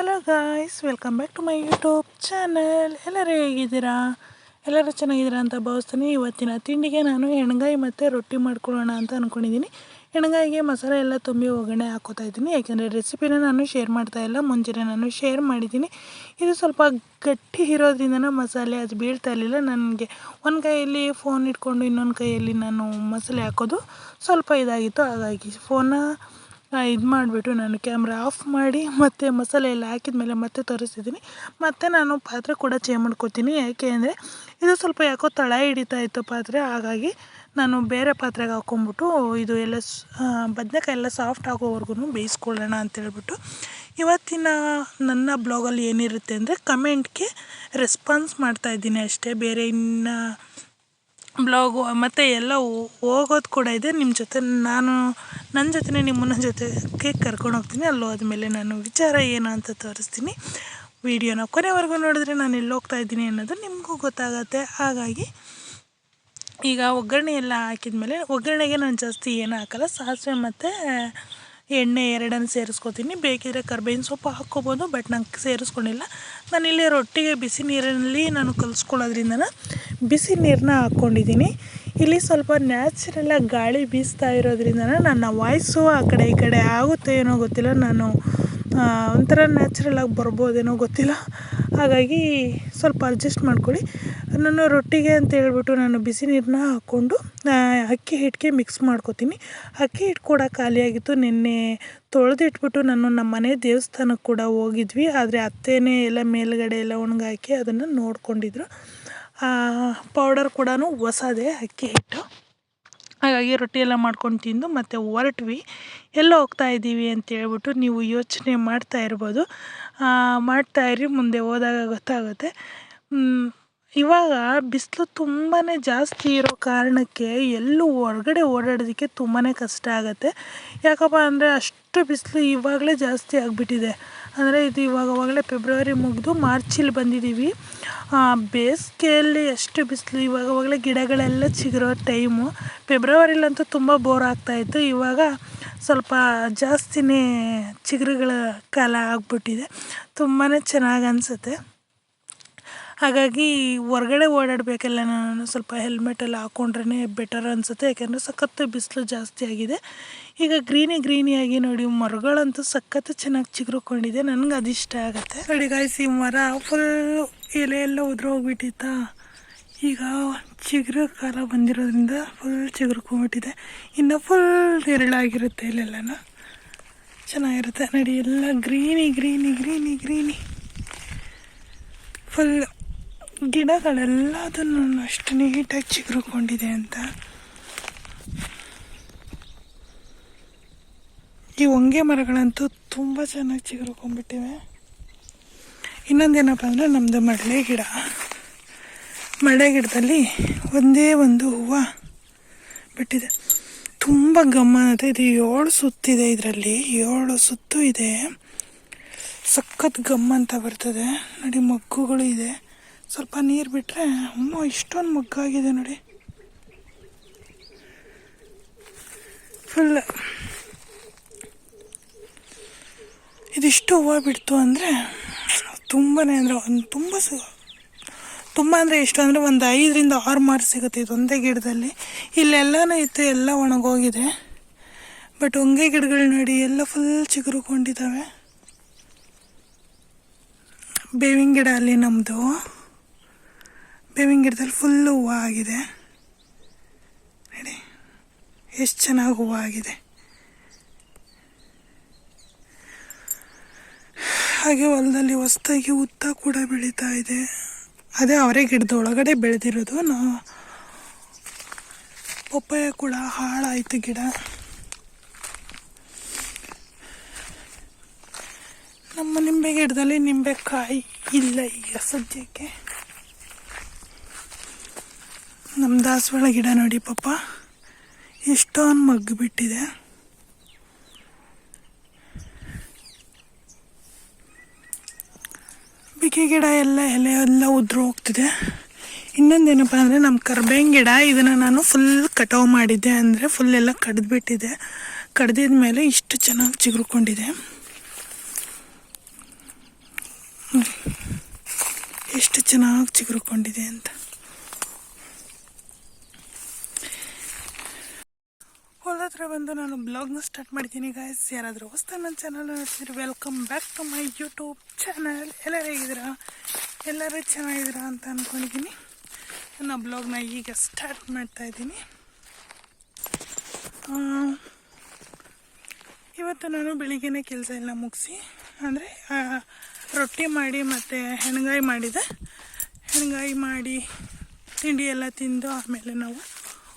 Hello guys, welcome back to my YouTube channel. ಎಲ್ಲರೂ ಹೇಗಿದ್ದೀರಾ? ಎಲ್ಲರೂ ಚೆನ್ನಾಗಿದ್ದೀರಾ ಅಂತ ಭಾವಿಸ್ತೀನಿ. ಇವತ್ತಿನ ತಿಂಡಿಗೆ ನಾನು ಎಣ್ಗಾಯಿ ಮತ್ತು ರೊಟ್ಟಿ ಮಾಡ್ಕೊಳ್ಳೋಣ ಅಂತ ಅಂದ್ಕೊಂಡಿದ್ದೀನಿ ಎಣ್ಗಾಯಿಗೆ ಮಸಾಲೆ ಎಲ್ಲ ತುಂಬಿ ಒಗ್ಗರಣೆ ಹಾಕೋತಾ ಇದ್ದೀನಿ. ಯಾಕೆಂದರೆ ರೆಸಿಪಿನ ನಾನು ಶೇರ್ ಮಾಡ್ತಾ ಇಲ್ಲ. ಮುಂಜಾನೆ ನಾನು ಶೇರ್ ಮಾಡಿದ್ದೀನಿ. ಇದು ಸ್ವಲ್ಪ ಗಟ್ಟಿ ಇರೋದ್ರಿಂದ ಮಸಾಲೆ ಅದು ಬೀಳ್ತಾ ಇರಲಿಲ್ಲ. ನನಗೆ ಒಂದು ಕೈಯಲ್ಲಿ ಫೋನ್ ಇಟ್ಕೊಂಡು ಇನ್ನೊಂದು ಕೈಯಲ್ಲಿ ನಾನು ಮಸಾಲೆ ಹಾಕೋದು ಸ್ವಲ್ಪ ಇದಾಗಿತ್ತು. ಹಾಗಾಗಿ ಫೋನ ಇದು ಮಾಡಿಬಿಟ್ಟು ನಾನು ಕ್ಯಾಮ್ರಾ ಆಫ್ ಮಾಡಿ ಮತ್ತು ಮಸಾಲೆ ಎಲ್ಲ ಹಾಕಿದ ಮೇಲೆ ಮತ್ತೆ ತೋರಿಸ್ತಿದ್ದೀನಿ ಮತ್ತು ನಾನು ಪಾತ್ರೆ ಕೂಡ ಚೇಂಜ್ ಮಾಡ್ಕೊತೀನಿ. ಯಾಕೆ ಅಂದರೆ ಇದು ಸ್ವಲ್ಪ ಯಾಕೋ ತಳ ಹಿಡಿತಾ ಇತ್ತು ಪಾತ್ರೆ. ಹಾಗಾಗಿ ನಾನು ಬೇರೆ ಪಾತ್ರೆಗೆ ಹಾಕ್ಕೊಂಬಿಟ್ಟು ಇದು ಎಲ್ಲ ಬದನೆಕಾಯಿ ಎಲ್ಲ ಸಾಫ್ಟ್ ಆಗೋವರೆಗೂ ಬೇಯಿಸ್ಕೊಳ್ಳೋಣ ಅಂತೇಳ್ಬಿಟ್ಟು ಇವತ್ತಿನ ನನ್ನ ಬ್ಲಾಗಲ್ಲಿ ಏನಿರುತ್ತೆ ಅಂದರೆ ಕಮೆಂಟ್ಗೆ ರೆಸ್ಪಾನ್ಸ್ ಮಾಡ್ತಾ ಇದ್ದೀನಿ ಅಷ್ಟೇ. ಬೇರೆ ಇನ್ನು ಬ್ಲಾಗು, ಮತ್ತು ಎಲ್ಲ ಹೋಗೋದು ಕೂಡ ಇದೆ. ನಿಮ್ಮ ಜೊತೆ ನಾನು ನನ್ನ ಜೊತೆನೇ ನಿಮ್ಮನ್ನ ಜೊತೆಗೆ ಕರ್ಕೊಂಡು ಹೋಗ್ತೀನಿ. ಅಲ್ಲಿ ಹೋದ್ಮೇಲೆ ನಾನು ವಿಚಾರ ಏನು ಅಂತ ತೋರಿಸ್ತೀನಿ. ವಿಡಿಯೋನ ಕೊನೆವರೆಗೂ ನೋಡಿದ್ರೆ ನಾನು ಎಲ್ಲಿ ಹೋಗ್ತಾ ಇದ್ದೀನಿ ಅನ್ನೋದು ನಿಮಗೂ ಗೊತ್ತಾಗತ್ತೆ. ಹಾಗಾಗಿ ಈಗ ಒಗ್ಗರಣೆ ಎಲ್ಲ ಹಾಕಿದ ಮೇಲೆ ಒಗ್ಗರಣೆಗೆ ನಾನು ಜಾಸ್ತಿ ಏನು ಹಾಕಲ್ಲ, ಸಾಸಿವೆ ಮತ್ತು ಎಣ್ಣೆ ಎರಡನ್ನು ಸೇರಿಸ್ಕೊತೀನಿ. ಬೇಕಿದ್ರೆ ಕರ್ಬೇವಿನ ಸೊಪ್ಪು ಹಾಕ್ಕೋಬೋದು ಬಟ್ ನಂಗೆ ಸೇರಿಸ್ಕೊಂಡಿಲ್ಲ. ನಾನಿಲ್ಲಿ ರೊಟ್ಟಿಗೆ ಬಿಸಿ ನೀರಿನಲ್ಲಿ ನಾನು ಕಲಿಸ್ಕೊಳ್ಳೋದ್ರಿಂದ ಬಿಸಿ ನೀರನ್ನ ಹಾಕ್ಕೊಂಡಿದ್ದೀನಿ. ಇಲ್ಲಿ ಸ್ವಲ್ಪ ನ್ಯಾಚುರಲಾಗಿ ಗಾಳಿ ಬೀಸ್ತಾ ಇರೋದ್ರಿಂದ ನನ್ನ ವಾಯ್ಸು ಆ ಕಡೆ ಈ ಕಡೆ ಆಗುತ್ತೆ ಏನೋ ಗೊತ್ತಿಲ್ಲ. ನಾನು ಒಂಥರ ನ್ಯಾಚುರಲ್ಲಾಗಿ ಬರ್ಬೋದೇನೋ ಗೊತ್ತಿಲ್ಲ. ಹಾಗಾಗಿ ಸ್ವಲ್ಪ ಅಡ್ಜಸ್ಟ್ ಮಾಡ್ಕೊಳ್ಳಿ. ನಾನು ರೊಟ್ಟಿಗೆ ಅಂತ ಹೇಳ್ಬಿಟ್ಟು ನಾನು ಬಿಸಿ ನೀರನ್ನ ಹಾಕ್ಕೊಂಡು ಅಕ್ಕಿ ಹಿಟ್ಟಿಗೆ ಮಿಕ್ಸ್ ಮಾಡ್ಕೊತೀನಿ. ಅಕ್ಕಿ ಹಿಟ್ಟು ಕೂಡ ಖಾಲಿಯಾಗಿತ್ತು ನಿನ್ನೆ ತೊಳೆದಿಟ್ಬಿಟ್ಟು ನಾನು ನಮ್ಮ ಮನೆ ದೇವಸ್ಥಾನಕ್ಕೆ ಕೂಡ ಹೋಗಿದ್ವಿ. ಆದರೆ ಅತ್ತೇನೆ ಎಲ್ಲ ಮೇಲುಗಡೆ ಎಲ್ಲ ಒಣಗಾಕಿ ಅದನ್ನು ನೋಡ್ಕೊಂಡಿದ್ರು. ಪೌಡರ್ ಕೂಡ ಹೊಸದೇ ಅಕ್ಕಿ ಹಿಟ್ಟು. ಹಾಗಾಗಿ ರೊಟ್ಟಿ ಎಲ್ಲ ಮಾಡ್ಕೊಂಡು ತಿಂದು ಮತ್ತೆ ಹೊರಟ್ವಿ. ಎಲ್ಲ ಹೋಗ್ತಾ ಇದ್ದೀವಿ ಅಂತೇಳ್ಬಿಟ್ಟು ನೀವು ಯೋಚನೆ ಮಾಡ್ತಾ ಇರ್ಬೋದು. ಇರಿ, ಮುಂದೆ ಹೋದಾಗ ಗೊತ್ತಾಗುತ್ತೆ. ಇವಾಗ ಬಿಸಿಲು ತುಂಬಾ ಜಾಸ್ತಿ ಇರೋ ಕಾರಣಕ್ಕೆ ಎಲ್ಲೂ ಹೊರಗಡೆ ಓಡಾಡೋದಕ್ಕೆ ತುಂಬಾ ಕಷ್ಟ ಆಗುತ್ತೆ. ಯಾಕಪ್ಪ ಅಂದರೆ ಅಷ್ಟು ಬಿಸಿಲು ಇವಾಗಲೇ ಜಾಸ್ತಿ ಆಗಿಬಿಟ್ಟಿದೆ. ಅಂದರೆ ಇದು ಇವಾಗ ಇವಾಗವಾಗಲೇ ಫೆಬ್ರವರಿ ಮುಗಿದು ಮಾರ್ಚಲ್ಲಿ ಬಂದಿದ್ದೀವಿ ಬೇಸಿಗೆಯಲ್ಲಿ ಎಷ್ಟು ಬಿಸಿಲು ಇವಾಗವಾಗಲೇ ಗಿಡಗಳೆಲ್ಲ ಚಿಗುರೋ ಟೈಮು ಫೆಬ್ರವರಿಲಂತೂ ತುಂಬ ಬೋರ್ ಆಗ್ತಾಯಿತ್ತು ಇವಾಗ ಸ್ವಲ್ಪ ಜಾಸ್ತಿನೇ ಚಿಗುರುಗಳ ಕಾಲ ಆಗ್ಬಿಟ್ಟಿದೆ. ತುಂಬಾ ಚೆನ್ನಾಗಿ ಅನಿಸುತ್ತೆ. ಹಾಗಾಗಿ ಹೊರ್ಗಡೆ ಓಡಾಡಬೇಕೆಲ್ಲ ನಾನು, ಸ್ವಲ್ಪ ಹೆಲ್ಮೆಟೆಲ್ಲ ಹಾಕ್ಕೊಂಡ್ರೇ ಬೆಟರ್ ಅನಿಸುತ್ತೆ. ಯಾಕೆಂದರೆ ಸಖತ್ತು ಬಿಸಿಲು ಜಾಸ್ತಿ ಆಗಿದೆ. ಈಗ ಗ್ರೀನಿ ಗ್ರೀನಿಯಾಗಿ ನೋಡಿ, ಮರಗಳಂತೂ ಸಖತ್ತು ಚೆನ್ನಾಗಿ ಚಿಗುರುಕೊಂಡಿದೆ. ನನಗೆ ಅದಿಷ್ಟ ಆಗುತ್ತೆ. ನೋಡಿ ಈ ಮರ ಫುಲ್ ಎಲೆ ಎಲ್ಲ ಉದುರೋಗ್ಬಿಟ್ಟಿತ್ತಾ? ಈಗ ಚಿಗುರು ಕಾಲ ಬಂದಿರೋದ್ರಿಂದ ಫುಲ್ ಚಿಗುರ್ಕೊಂಡ್ಬಿಟ್ಟಿದೆ. ಇನ್ನು ಫುಲ್ ನೆರಳಾಗಿರುತ್ತೆ ಇಲ್ಲೆಲ್ಲನೂ. ಚೆನ್ನಾಗಿರುತ್ತೆ. ನೋಡಿ, ಎಲ್ಲ ಗ್ರೀನಿ ಗ್ರೀನಿ ಗ್ರೀನಿ ಗ್ರೀನಿ ಫುಲ್ ಗಿಡಗಳೆಲ್ಲದನ್ನು ಅಷ್ಟು ನೀಟಾಗಿ ಚಿಗುರುಕೊಂಡಿದೆ ಅಂತ. ಈ ಹೊಂಗೆ ಮರಗಳಂತೂ ತುಂಬ ಚೆನ್ನಾಗಿ ಚಿಗುರುಕೊಂಡ್ಬಿಟ್ಟಿವೆ. ಇನ್ನೊಂದೇನಪ್ಪ ಅಂದರೆ ನಮ್ಮದು ಮಳೆ ಗಿಡ. ಮಳೆ ಗಿಡದಲ್ಲಿ ಒಂದೇ ಒಂದು ಹೂವು ಬಿಟ್ಟಿದೆ. ತುಂಬ ಗಮ್ಮನತೆ ಇದು ಏಳು ಸುತ್ತಿದೆ ಇದರಲ್ಲಿ. ಏಳು ಸುತ್ತು ಇದೆ. ಸಖತ್ ಗಮ್ಮ ಅಂತ ಬರ್ತದೆ. ನೋಡಿ, ಮಗ್ಗುಗಳು ಇದೆ. ಸ್ವಲ್ಪ ನೀರು ಬಿಟ್ಟರೆ ಅಮ್ಮ, ಇಷ್ಟೊಂದು ಮಗ್ಗಾಗಿದೆ ನೋಡಿ. ಫುಲ್ ಇದಿಷ್ಟು ಹೂವು ಬಿಡ್ತು ಅಂದರೆ ತುಂಬಾ ಅಂದರೆ ಒಂದು ತುಂಬ ತುಂಬ ಅಂದರೆ ಎಷ್ಟು ಅಂದರೆ ಒಂದು ಐದರಿಂದ ಆರು ಮಾರು ಸಿಗುತ್ತೆ ಇದೊಂದೇ ಗಿಡದಲ್ಲಿ. ಇಲ್ಲೆಲ್ಲನೂ ಇತ್ತು, ಎಲ್ಲ ಒಣಗೋಗಿದೆ. ಬಟ್ ಹೊಂಗೆ ಗಿಡಗಳು ನೋಡಿ, ಎಲ್ಲ ಫುಲ್ ಚಿಗುರುಕೊಂಡಿದ್ದಾವೆ. ಬೇವಿನ ಗಿಡ ಅಲ್ಲಿ ನಮ್ಮದು ಬೇವಿನ ಗಿಡದಲ್ಲಿ ಫುಲ್ಲು ಹೂವು ಆಗಿದೆ. ನೋಡಿ, ಎಷ್ಟು ಚೆನ್ನಾಗಿ ಹೂವು ಆಗಿದೆ. ಹಾಗೆ ಹೊಲದಲ್ಲಿ ಹೊಸದಾಗಿ ಉತ್ತ ಕೂಡ ಬೆಳೀತಾ ಇದೆ. ಅದೇ ಅವರೇ ಗಿಡದ ಒಳಗಡೆ ಬೆಳೆದಿರೋದು. ನಾವು ಪಪ್ಪಾಯ ಕೂಡ ಹಾಳಾಯಿತು ಗಿಡ. ನಮ್ಮ ನಿಂಬೆ ಗಿಡದಲ್ಲಿ ನಿಂಬೆಕಾಯಿ ಇಲ್ಲ ಈಗ ಸದ್ಯಕ್ಕೆ. ನಮ್ಮ ದಾಸವಾಳ ಗಿಡ ನೋಡಿ ಪಾಪ. ಎಷ್ಟೊಂದು ಮಗ್ಗು ಬಿಟ್ಟಿದೆ. ಬಿಕೆ ಗಿಡ ಎಲ್ಲ ಎಲೆ ಎಲ್ಲ ಉದ್ರು ಹೋಗ್ತಿದೆ. ಇನ್ನೊಂದೇನಪ್ಪ ಅಂದರೆ ನಮ್ಮ ಕರ್ಬೇವಿನ ಗಿಡ, ಇದನ್ನು ನಾನು ಫುಲ್ ಕಟಾವು ಮಾಡಿದ್ದೆ ಅಂದರೆ ಫುಲ್ ಎಲ್ಲ ಕಡ್ದುಬಿಟ್ಟಿದೆ. ಕಡ್ದಿದ ಮೇಲೆ ಇಷ್ಟು ಚೆನ್ನಾಗಿ ಚಿಗುರ್ಕೊಂಡಿದೆ. ಎಷ್ಟು ಚೆನ್ನಾಗಿ ಚಿಗುರುಕೊಂಡಿದೆ ಅಂತ. ಹತ್ರ ಬಂದು ನಾನು ಬ್ಲಾಗ್ನ ಸ್ಟಾರ್ಟ್ ಮಾಡಿದ್ದೀನಿ ಗಾಯ್ಸ್ ಯಾರಾದರೂ ಹೊಸ್ತ ನನ್ನ ಚಾನಲ್ ನೋಡ್ತಿದ್ರೆ welcome back to my YouTube channel ಎಲ್ಲರೂ ಹೇಗಿದ್ದೀರಾ? ಎಲ್ಲರೂ ಚೆನ್ನಾಗಿದ್ದೀರಾ ಅಂತ ಅಂದ್ಕೊಂಡಿದ್ದೀನಿ ನನ್ನ ಬ್ಲಾಗ್ನ ಈಗ ಸ್ಟಾರ್ಟ್ ಮಾಡ್ತಾ ಇದ್ದೀನಿ. ಇವತ್ತು ನಾನು ಬೆಳಿಗ್ಗೆನೇ ಕೆಲಸ ಎಲ್ಲ ಮುಗಿಸಿ, ಅಂದರೆ ರೊಟ್ಟಿ ಮಾಡಿ ಮತ್ತು ಹೆಣ್ಗಾಯಿ ಮಾಡಿದೆ. ಹೆಣ್ಗಾಯಿ ಮಾಡಿ ತಿಂಡಿ ಎಲ್ಲ ತಿಂದು ಆಮೇಲೆ ನಾವು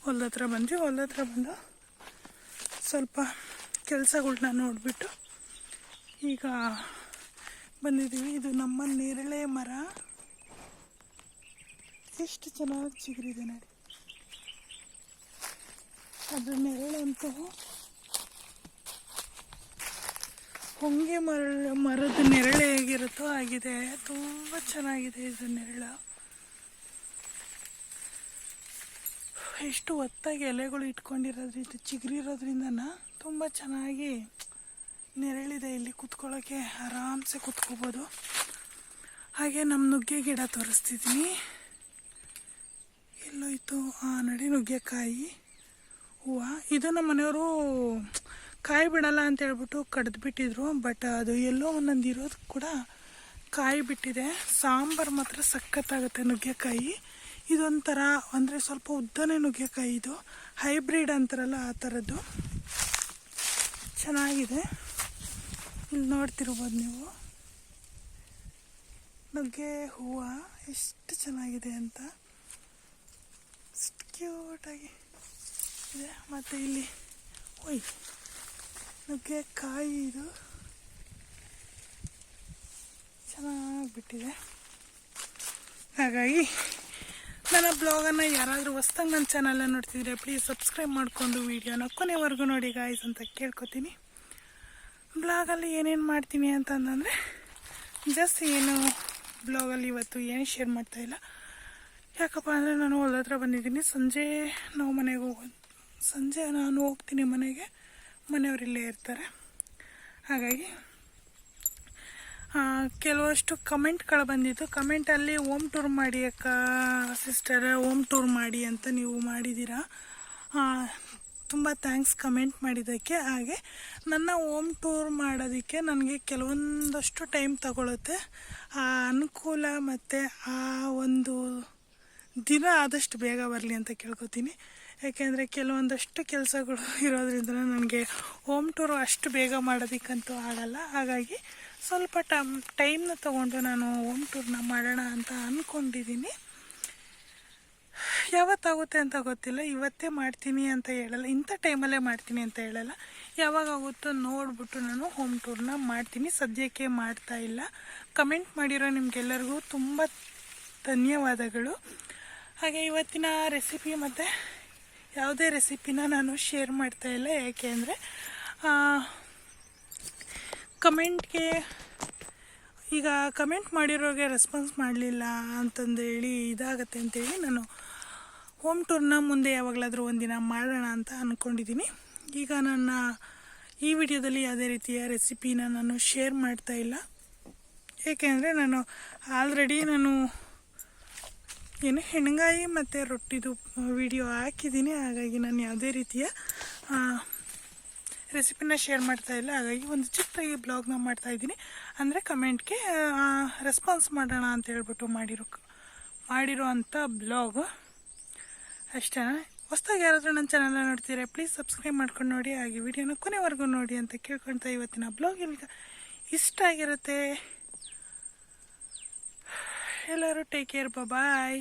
ಹೊಲದ ಹತ್ರ ಬಂದ್ವಿ. ಹೊಲದ ಹತ್ರ ಬಂದು ಸ್ವಲ್ಪ ಕೆಲಸಗಳ್ನ ನೋಡಿಬಿಟ್ಟು ಈಗ ಬಂದಿದ್ದೀವಿ. ಇದು ನಮ್ಮ ನೇರಳೆ ಮರ. ಎಷ್ಟು ಚೆನ್ನಾಗಿ ಚಿಗುರಿದೆ ನೋಡಿ. ಅದ್ರ ನೆರಳಂತೂ ಹೊಂಗೆ ಮರ, ಮರದ ನೆರಳೆ ಹೇಗಿರುತ್ತೋ ಆಗಿದೆ. ತುಂಬ ಚೆನ್ನಾಗಿದೆ ಇದು ನೆರಳು. ಎಷ್ಟು ಒತ್ತಾಗಿ ಎಲೆಗಳು ಇಟ್ಕೊಂಡಿರೋದ್ರಿಂದ, ಚಿಗುರಿರೋದ್ರಿಂದನ ತುಂಬ ಚೆನ್ನಾಗಿ ನೆರಳಿದೆ ಇಲ್ಲಿ ಕುತ್ಕೊಳ್ಳೋಕ್ಕೆ ಆರಾಮ್ಸೆ ಕುತ್ಕೋಬೋದು. ಹಾಗೆ ನಮ್ಮ ನುಗ್ಗೆ ಗಿಡ ತೋರಿಸ್ತಿದ್ದೀನಿ. ಎಲ್ಲೋಯ್ತು ಆ ನಡಿ ನುಗ್ಗೆಕಾಯಿ. ಹೂವು. ಇದು ನಮ್ಮ ಮನೆಯವರು ಕಾಯಿ ಬಿಡಲ್ಲ ಅಂತ ಹೇಳ್ಬಿಟ್ಟು ಕಡ್ದು ಬಿಟ್ಟಿದ್ರು ಬಟ್ ಅದು ಎಲ್ಲೋ ಒಂದೊಂದು ಇರೋದು ಕೂಡ ಕಾಯಿ ಬಿಟ್ಟಿದೆ. ಸಾಂಬಾರು ಮಾತ್ರ ಸಖತ್ತಾಗುತ್ತೆ ನುಗ್ಗೆಕಾಯಿ. ಇದೊಂಥರ ಅಂದರೆ ಸ್ವಲ್ಪ ಉದ್ದನೇ ನುಗ್ಗೆಕಾಯಿ ಇದು. ಹೈಬ್ರಿಡ್ ಅಂತಾರಲ್ಲ ಆ ಥರದ್ದು ಚೆನ್ನಾಗಿದೆ. ಇಲ್ಲಿ ನೋಡ್ತಿರ್ಬೋದು ನೀವು. ನುಗ್ಗೆ ಹೂವು ಎಷ್ಟು ಚೆನ್ನಾಗಿದೆ ಅಂತ. ಕ್ಯೂಟಾಗಿ ಇದೆ. ಮತ್ತು ಇಲ್ಲಿ ಒಯ್ ನುಗ್ಗೆಕಾಯಿ ಇದು. ಚೆನ್ನಾಗಿ ಬಿಟ್ಟಿದೆ. ಹಾಗಾಗಿ ನನ್ನ ಬ್ಲಾಗನ್ನು ಯಾರಾದರೂ ಹೊಸ್ದಾಗಿ ನನ್ನ ಚಾನಲ್ನ ನೋಡ್ತಿದ್ರೆ ಪ್ಲೀಸ್ ಸಬ್ಸ್ಕ್ರೈಬ್ ಮಾಡಿಕೊಂಡು ವೀಡಿಯೋನ ಕೊನೆವರೆಗೂ ನೋಡಿ ಗಾಯ್ಸ್ ಅಂತ ಕೇಳ್ಕೊತೀನಿ. ಬ್ಲಾಗಲ್ಲಿ ಏನೇನು ಮಾಡ್ತೀನಿ ಅಂತಂದರೆ ಜಸ್ಟ್ ಏನು ಬ್ಲಾಗಲ್ಲಿ ಇವತ್ತು ಏನು ಶೇರ್ ಮಾಡ್ತಾಯಿಲ್ಲ ಯಾಕಪ್ಪ ಅಂದರೆ ನಾನು ಹೊಲತ್ರ ಬಂದಿದ್ದೀನಿ. ಸಂಜೆ ನಾವು ಮನೆಗೆ ಹೋಗೋ, ಸಂಜೆ ನಾನು ಹೋಗ್ತೀನಿ ಮನೆಗೆ. ಮನೆಯವರಿಲ್ಲೇ ಇರ್ತಾರೆ. ಹಾಗಾಗಿ ಕೆಲವಷ್ಟು ಕಮೆಂಟ್ಗಳು ಬಂದಿತ್ತು ಕಮೆಂಟಲ್ಲಿ ಓಮ್ ಟೂರ್ ಮಾಡಿ ಅಕ್ಕ, ಸಿಸ್ಟರ್ ಓಮ್ ಟೂರ್ ಮಾಡಿ ಅಂತ ನೀವು ಮಾಡಿದ್ದೀರಾ? ತುಂಬ ಥ್ಯಾಂಕ್ಸ್ ಕಮೆಂಟ್ ಮಾಡಿದ್ದಕ್ಕೆ. ಹಾಗೆ, ನನ್ನ ಓಮ್ ಟೂರ್ ಮಾಡೋದಕ್ಕೆ ನನಗೆ ಕೆಲವೊಂದಷ್ಟು ಟೈಮ್ ತಗೊಳುತ್ತೆ. ಆ ಅನುಕೂಲ ಮತ್ತು ಆ ಒಂದು ದಿನ ಆದಷ್ಟು ಬೇಗ ಬರಲಿ ಅಂತ ಕೇಳ್ಕೊತೀನಿ. ಯಾಕೆಂದರೆ ಕೆಲವೊಂದಷ್ಟು ಕೆಲಸಗಳು ಇರೋದ್ರಿಂದ ನನಗೆ ಹೋಮ್ ಟೂರು ಅಷ್ಟು ಬೇಗ ಮಾಡೋದಕ್ಕಂತೂ ಆಗಲ್ಲ. ಹಾಗಾಗಿ ಸ್ವಲ್ಪ ಟಮ್, ಟೈಮ್ನ ತೊಗೊಂಡು ನಾನು ಹೋಮ್ ಟೂರ್ನ ಮಾಡೋಣ ಅಂತ ಅಂದ್ಕೊಂಡಿದ್ದೀನಿ ಯಾವತ್ತಾಗುತ್ತೆ ಅಂತ ಗೊತ್ತಿಲ್ಲ. ಇವತ್ತೇ ಮಾಡ್ತೀನಿ ಅಂತ ಹೇಳಲ್ಲ. ಇಂಥ ಟೈಮಲ್ಲೇ ಮಾಡ್ತೀನಿ ಅಂತ ಹೇಳಲ್ಲ. ಯಾವಾಗ ನೋಡಿಬಿಟ್ಟು ನೋಡ್ಬಿಟ್ಟು ನಾನು ಹೋಮ್ ಟೂರ್ನ ಮಾಡ್ತೀನಿ. ಸದ್ಯಕ್ಕೆ ಮಾಡ್ತಾ ಇಲ್ಲ. ಕಮೆಂಟ್ ಮಾಡಿರೋ ನಿಮಗೆಲ್ಲರಿಗೂ ತುಂಬ ಧನ್ಯವಾದಗಳು. ಹಾಗೆ ಇವತ್ತಿನ ರೆಸಿಪಿ ಮತ್ತು ಯಾವುದೇ ರೆಸಿಪಿನ ನಾನು ಶೇರ್ ಮಾಡ್ತಾ ಇಲ್ಲ. ಯಾಕೆ ಅಂದರೆ ಕಮೆಂಟ್ಗೆ ಈಗ ಕಮೆಂಟ್ ಮಾಡಿರೋರಿಗೆ ರೆಸ್ಪಾನ್ಸ್ ಮಾಡಲಿಲ್ಲ ಅಂತಂದೇಳಿ ಇದಾಗತ್ತೆ ಅಂತೇಳಿ ನಾನು ಹೋಮ್ ಟೂರ್ನ ಮುಂದೆ ಯಾವಾಗಲಾದರೂ ಒಂದಿನ ಮಾಡೋಣ ಅಂತ ಅಂದ್ಕೊಂಡಿದ್ದೀನಿ ಈಗ ನನ್ನ ಈ ವಿಡಿಯೋದಲ್ಲಿ ಯಾವುದೇ ರೀತಿಯ ರೆಸಿಪಿನ ನಾನು ಶೇರ್ ಮಾಡ್ತಾ ಇಲ್ಲ. ಏಕೆಂದರೆ ನಾನು ಆಲ್ರೆಡಿ ನಾನು ಏನು ಹೆಣ್ಗಾಯಿ ಮತ್ತು ರೊಟ್ಟಿದು ವಿಡಿಯೋ ಹಾಕಿದ್ದೀನಿ ಹಾಗಾಗಿ ನಾನು ಯಾವುದೇ ರೀತಿಯ ರೆಸಿಪಿನ ಶೇರ್ ಮಾಡ್ತಾ ಇಲ್ಲ. ಹಾಗಾಗಿ ಒಂದು ಚಿಕ್ಕದಾಗಿ ಬ್ಲಾಗ್ನ ಮಾಡ್ತಾ ಇದ್ದೀನಿ. ಅಂದರೆ ಕಮೆಂಟ್ಗೆ ರೆಸ್ಪಾನ್ಸ್ ಮಾಡೋಣ ಅಂತ ಹೇಳ್ಬಿಟ್ಟು ಮಾಡಿರೋ ಮಾಡಿರೋ ಅಂಥ ಬ್ಲಾಗ್ ಅಷ್ಟೇ ಹೊಸ್ದಾಗಿ ಯಾರಾದರೂ ನನ್ನ ಚಾನಲ್ನ ನೋಡ್ತೀರಾ ಪ್ಲೀಸ್ ಸಬ್ಸ್ಕ್ರೈಬ್ ಮಾಡ್ಕೊಂಡು ನೋಡಿ. ಹಾಗೆ ವಿಡಿಯೋನ ಕೊನೆವರೆಗೂ ನೋಡಿ ಅಂತ ಕೇಳ್ಕೊಳ್ತಾ ಇವತ್ತಿನ ಬ್ಲಾಗ್ ಇಲ್ಲಿಗೆ ಇಷ್ಟ ಆಗಿರುತ್ತೆ. ಎಲ್ಲರೂ ಟೇಕ್ ಕೇರ್ ಬಾಯ್